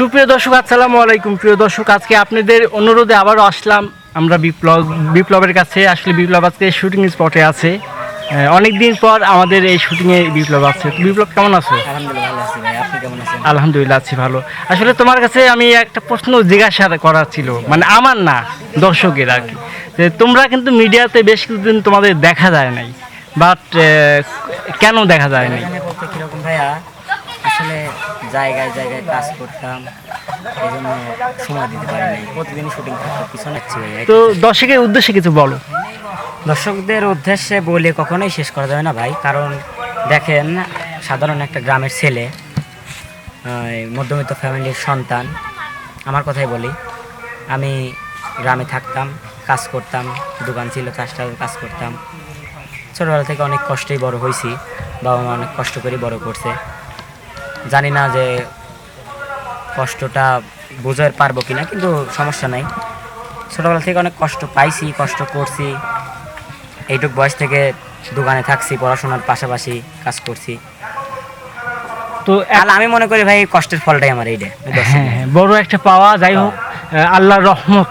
সুপ্রিয় দর্শক আসসালামু আলাইকুম। প্রিয় দর্শক আজকে আপনাদের অনুরোধে আবারও আসলাম। আমরা বিপ্লব বিপ্লবের কাছে আসলে বিপ্লব আজকে শুটিং স্পটে আছে। অনেক দিন পর আমাদের এই শুটিংয়ে বিপ্লব আছে। বিপ্লব কেমন আছো? আলহামদুলিল্লাহ আছি ভালো। আসলে তোমার কাছে আমি একটা প্রশ্ন জিজ্ঞাসা করার ছিল। মানে আমার না দর্শকের আর কি। যে তোমরা কিন্তু মিডিয়াতে বেশ কিছুদিন তোমাদের দেখা যায় নাই। বাট কেন দেখা যায় নাই? কীরকম ভাইয়া আসলে জায়গায় জায়গায় কাজ করতাম এই জন্য সময় দিতে পারি নাই প্রতিদিন শুটিং করতে পিছনে তো দর্শকের উদ্দেশ্যে কিছু বলো। দর্শকদের উদ্দেশ্যে বলে কখনোই শেষ করা যাবে না ভাই কারণ দেখেন সাধারণ একটা গ্রামের ছেলে মধ্যবিত্ত ফ্যামিলির সন্তান। আমার কথাই বলি আমি গ্রামে থাকতাম কাজ করতাম দোকান ছিল কাজটা কাজ করতাম। ছোটোবেলা থেকে অনেক কষ্টেই বড় হয়েছি বাবা মা অনেক কষ্ট করে বড় করছে। জানি না যে কষ্টটা বুঝতে পারব কিনা কিন্তু সমস্যা নাই। ছোটোবেলা থেকে অনেক কষ্ট পাইছি কষ্ট করছি। এইটুক বয়স থেকে দোকানে থাকছি পড়াশোনার পাশাপাশি কাজ করছি। তো আমি মনে করি ভাই কষ্টের ফলটাই আমার এইটা। হ্যাঁ হ্যাঁ বড় একটা পাওয়া যাই হোক আল্লাহর রহমত।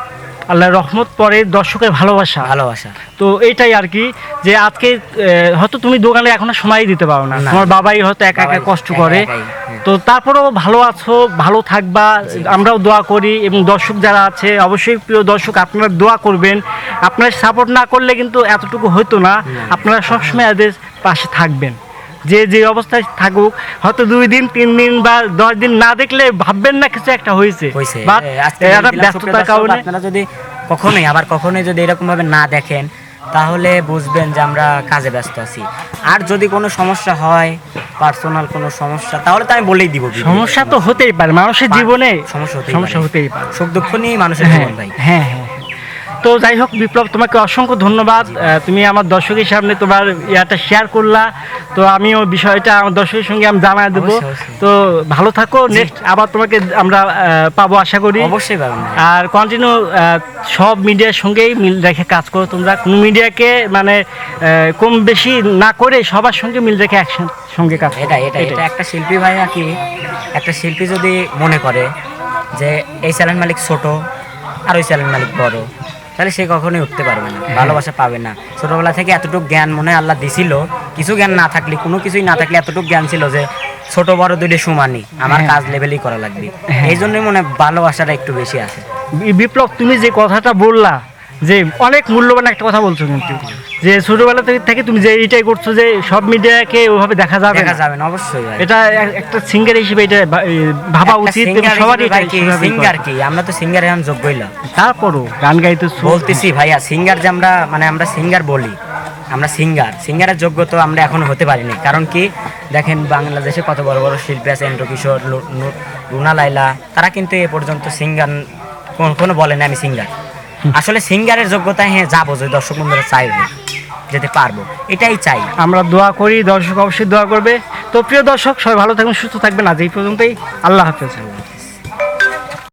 আল্লাহর রহমত পরে দর্শকের ভালোবাসা। ভালোবাসা। তো এটাই আর কি যে আজকে হয়তো তুমি দোকানে এখনও সময় দিতে পারো না। তোমার বাবাই হয়তো একা একা কষ্ট করে। হ্যাঁ। তো তারপরেও ভালো আছো ভালো থাকবা আমরাও দোয়া করি এবং দর্শক যারা আছে অবশ্যই প্রিয় দর্শক আপনারা দোয়া করবেন। আপনারা সাপোর্ট না করলে কিন্তু এতটুকু হতো না। আপনারা সবসময় এদের পাশে থাকবেন। যে যে অবস্থায় থাকুক হয়তো দুই দিন তিন দিন বা দশ দিন না দেখলে ভাববেন না কিছু একটা হয়েছে। ব্যস্ততার কারণে আপনারা যদি কখনোই আবার কখনোই যদি এরকম ভাবে না দেখেন তাহলে বুঝবেন যে আমরা কাজে ব্যস্ত আছি। আর যদি কোনো সমস্যা হয় পার্সোনাল কোনো সমস্যা তাহলে তো আমি বলেই দিব সমস্যা তো হতেই পারে মানুষের জীবনে সমস্যা হতেই সমস্যা পারে। হতেই পারে। সুখ দুঃখ নিয়ে মানুষের হ্যাঁ জীবন ভাই। হ্যাঁ হ্যাঁ। তো যাই হোক বিপ্লব তোমাকে অসংখ্য ধন্যবাদ। তুমি আমার দর্শকের সামনে তোমার ইয়াটা শেয়ার করলা। তো আমিও বিষয়টা আমার দর্শকের সঙ্গে আমি জানাই দেবো। তো ভালো থাকো নেক্সট আবার তোমাকে আমরা পাবো আশা করি। অবশ্যই আর কন্টিনিউ সব মিডিয়ার সঙ্গেই মিল রেখে কাজ করো তোমরা। কোনো মিডিয়াকে মানে কম বেশি না করে সবার সঙ্গে মিল রেখে একসঙ্গে সঙ্গে কাজ। এটা এটা এটা একটা শিল্পী ভাই কি একটা শিল্পী যদি মনে করে যে এই চ্যানেল মালিক ছোট আর ওই চ্যানেল মালিক বড়। তাহলে সে কখনোই উঠতে পারবে না ভালোবাসা পাবে না ছোটোবেলা থেকে এতটুকু জ্ঞান মনে হয় আল্লাহ দিছিল কিছু জ্ঞান না থাকলে কোনো কিছুই না থাকলে এতটুকু জ্ঞান ছিল যে ছোট বড় দুইটা সমানই আমার হ্যাঁ। কাজ লেভেলই করা লাগবে হ্যাঁ। এই জন্যই মনে ভালোবাসাটা একটু বেশি আছে বিপ্লব তুমি যে কথাটা বললা যে অনেক মূল্যবান একটা কথা বলছো কিন্তু। যে ছোটবেলা থেকে- তুমি যে এইটাই করছ যে সব মিডিয়াকে ওইভাবে দেখা যাবে দেখা যাবে না অবশ্যই এটা একটা সিঙ্গার হিসেবে এটা ভাবা উচিত সবারই সিঙ্গার কি আমরা তো সিঙ্গার এখন যোগ্যই না তারপরও গান গাইতেছো বলতেছি ভাইয়া সিঙ্গার যে আমরা মানে আমরা সিঙ্গার বলি। আমরা সিঙ্গার সিঙ্গারের যোগ্য তো আমরা এখনও হতে পারিনি। কারণ কি? দেখেন বাংলাদেশে কত বড় বড় শিল্পী আছে এন্দ্র কিশোর রুনা লাইলা তারা কিন্তু এ পর্যন্ত সিঙ্গার কোনো বলে না আমি সিঙ্গার আসলে সিঙ্গারের যোগ্যতায় হ্যাঁ যাব যে দর্শক বন্ধুরা চাইবে যেতে পারব। এটাই চাই। আমরা দোয়া করি, দর্শক অবশ্যই দোয়া করবে। তো প্রিয় দর্শক, সবাই ভালো থাকবেন, সুস্থ থাকবেন। আজ এই পর্যন্তই। আল্লাহ হাফেজ।